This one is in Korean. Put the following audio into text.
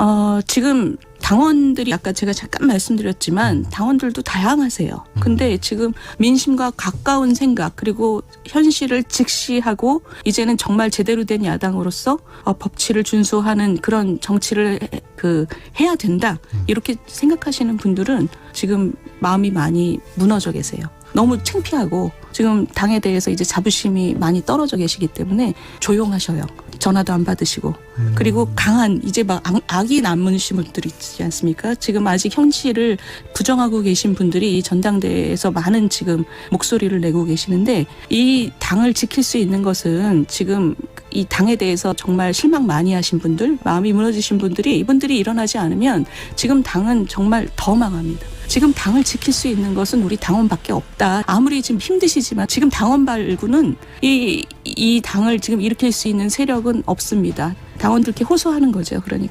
어, 지금 당원들이 아까 제가 잠깐 말씀드렸지만 당원들도 다양하세요. 근데 지금 민심과 가까운 생각 그리고 현실을 직시하고 이제는 정말 제대로 된 야당으로서 어, 법치를 준수하는 그런 정치를 해- 그 해야 된다 이렇게 생각하시는 분들은 지금 마음이 많이 무너져 계세요. 너무 창피하고 지금 당에 대해서 이제 자부심이 많이 떨어져 계시기 때문에 조용하셔요. 전화도 안 받으시고 그리고 강한 이제 막 악- 악이 남으신 분들 있지 않습니까? 지금 아직 현실을 부정하고 계신 분들이 이 전당대회에서 많은 지금 목소리를 내고 계시는데 이 당을 지킬 수 있는 것은 지금 이 당에 대해서 정말 실망 많이 하신 분들, 마음이 무너지신 분들이 이분들이 일어나지 않으면 지금 당은 정말 더 망합니다. 지금 당을 지킬 수 있는 것은 우리 당원밖에 없다. 아무리 지금 힘드시지만 지금 당원 말고는 이, 이 당을 지금 일으킬 수 있는 세력은 없습니다. 당원들께 호소하는 거죠. 그러니까.